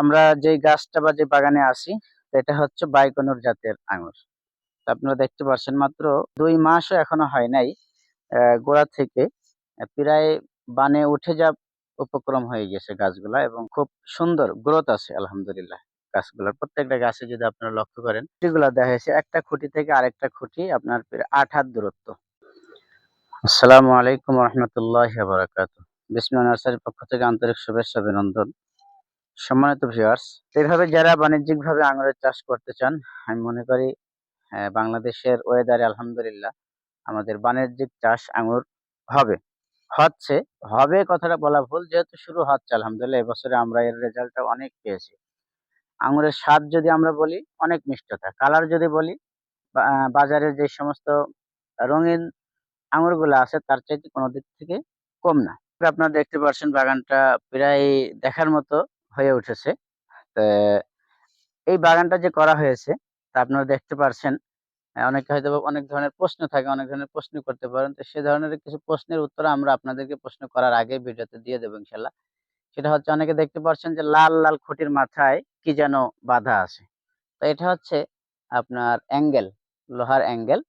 আমরা যে গাছটা বা যে বাগানে আছি এটা হচ্ছে বাইকনুর জাতের আঙুর। আপনারা দেখতে পাচ্ছেন মাত্র দুই মাসও এখনও হয় নাই গোড়া থেকে। প্রায় বানে উঠে যা উপক্রম হয়ে গেছে গাছগুলা এবং খুব সুন্দর গ্রোথ আছে, আলহামদুলিল্লাহ। গাছগুলোর প্রত্যেকটা গাছে যদি আপনারা লক্ষ্য করেন খুঁটিগুলা দেখা যাচ্ছে একটা খুঁটি থেকে আরেকটা খুঁটি আপনার আট হাত দূরত্ব। আসসালামু আলাইকুম রহমতুল্লাহ বারাকাত নার্সারির পক্ষ থেকে আন্তরিক শুভেচ্ছা, অভিনন্দন। সম্মানিত ভিউয়ার্স এইভাবে যারা বাণিজ্যিক ভাবে আঙুরের চাষ করতে চান, আমি মনে করি বাংলাদেশের ওয়েদারে আলহামদুলিল্লাহ আমাদের বাণিজ্যিক চাষ আঙুর হবে। হচ্ছে, হবে কথাটা বলা ভুল, যেহেতু শুরু হচ্ছে, আলহামদুলিল্লাহ, এবছরে আমরা এর রেজাল্টটা অনেক পেয়েছি। আঙুরের স্বাদ যদি আমরা বলি, অনেক মিষ্টতা। কালার যদি বলি বাজারে যে সমস্ত রঙিন আঙুরগুলো আছে, তার চাইতে কোনো দিক থেকে কম না। আপনারা দেখতে পাচ্ছেন বাগানটা প্রায় দেখার মতো হয়ে উঠেছে। এই বাগানটা যে করা হয়েছে, তা আপনারা দেখতে পারছেন। অনেকে হয়তো অনেক ধরনের প্রশ্ন থাকে, অনেক ধরনের প্রশ্ন করতে পারেন। তো সে ধরনের কিছু প্রশ্নের উত্তর আমরা আপনাদেরকে প্রশ্ন করার আগে ভিডিওতে দিয়ে দেবো ইনশাল্লাহ। সেটা হচ্ছে অনেকে দেখতে পাচ্ছেন যে লাল লাল খুঁটির মাথায় কি যেন বাধা আছে। তো এটা হচ্ছে আপনার অ্যাঙ্গেল, লোহার অ্যাঙ্গেল।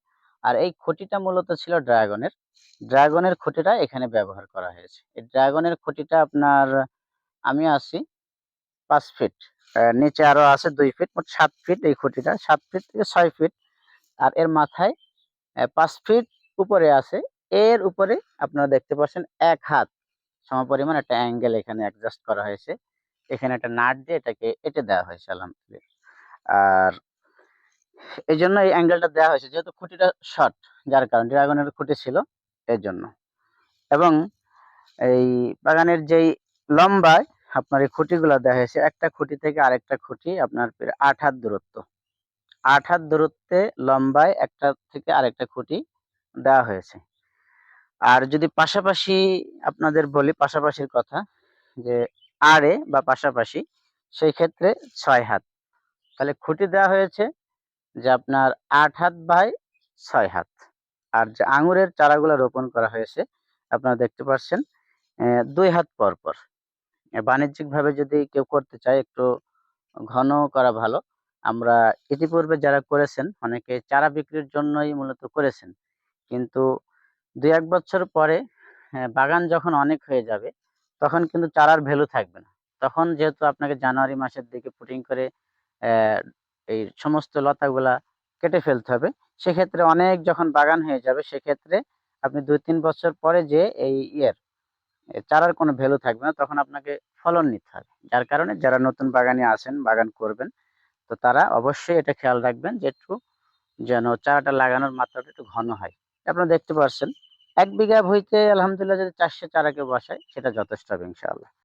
আর এই খুঁটিটা মূলত ছিল ড্রাগনের। ড্রাগনের খুঁটিটা এখানে ব্যবহার করা হয়েছে। এই ড্রাগনের খুঁটিটা আপনার, আমি আছি পাঁচ ফিট নিচে আরও আছে দুই ফিট মোট সাত ফিট এই খুঁটিটা। সাত ফিট থেকে ছয় ফিট আর এর মাথায় পাঁচ ফিট উপরে আছে। এর উপরে আপনারা দেখতে পাচ্ছেন এক হাত। সমপরিমাণ একটা অ্যাঙ্গেল এখানে অ্যাডজাস্ট করা হয়েছে। এখানে একটা নাট দিয়ে এটাকে এটে দেওয়া হয়েছে, আলহামদুলিল্লাহ। আর এই জন্য এই অ্যাঙ্গেলটা দেওয়া হয়েছে, যেহেতু খুঁটিটা শর্ট যার কারণে ড্রাগনের খুঁটি ছিল এর জন্য। এবং এই বাগানের যেই লম্বায় আপনার এই খুঁটিগুলো দেওয়া হয়েছে একটা খুঁটি থেকে আরেকটা খুঁটি আপনার আট হাত দূরত্ব। আট হাত দূরত্বে লম্বায় একটা থেকে আরেকটা খুঁটি দেওয়া হয়েছে। আর যদি পাশাপাশি আপনাদের বলি, পাশাপাশির কথা, যে আড়ে বা পাশাপাশি, সেই ক্ষেত্রে ছয় হাত। তাহলে খুঁটি দেওয়া হয়েছে যে আপনার আট হাত বাই ছয় হাত। আর যে আঙুরের চারাগুলো রোপণ করা হয়েছে, আপনারা দেখতে পাচ্ছেন দুই হাত পর পর বাণিজ্যিক ভাবে যদি কেউ করতে চায় একটু ঘন করা ভালো। আমরা ইতিপূর্বে যারা করেছেন, অনেকে চারা বিক্রির জন্যই মূলত করেছেন। কিন্তু দুই এক বছর পরে বাগান যখন অনেক হয়ে যাবে, তখন কিন্তু চারার ভ্যালু থাকবে না। তখন যেহেতু আপনাকে জানুয়ারি মাসের দিকে পুটিং করে এই সমস্ত লতাগুলা কেটে ফেলতে হবে, সেক্ষেত্রে অনেক যখন বাগান হয়ে যাবে, সেক্ষেত্রে আপনি দুই তিন বছর পরে যে এই ইয়ের চারার কোনো ভ্যালু থাকবে না, তখন আপনাকে ফলন নিতে হবে। যার কারণে যারা নতুন বাগানে আসেন, বাগান করবেন, তো তারা অবশ্যই এটা খেয়াল রাখবেন যে একটু যেন চারাটা লাগানোর মাত্রাটা একটু ঘন হয়। আপনারা দেখতে পাচ্ছেন এক বিঘা ভুঁইতে আলহামদুলিল্লাহ যদি চারশো চারাকে বসায়, সেটা যথেষ্ট হবে ইনশাআল্লাহ।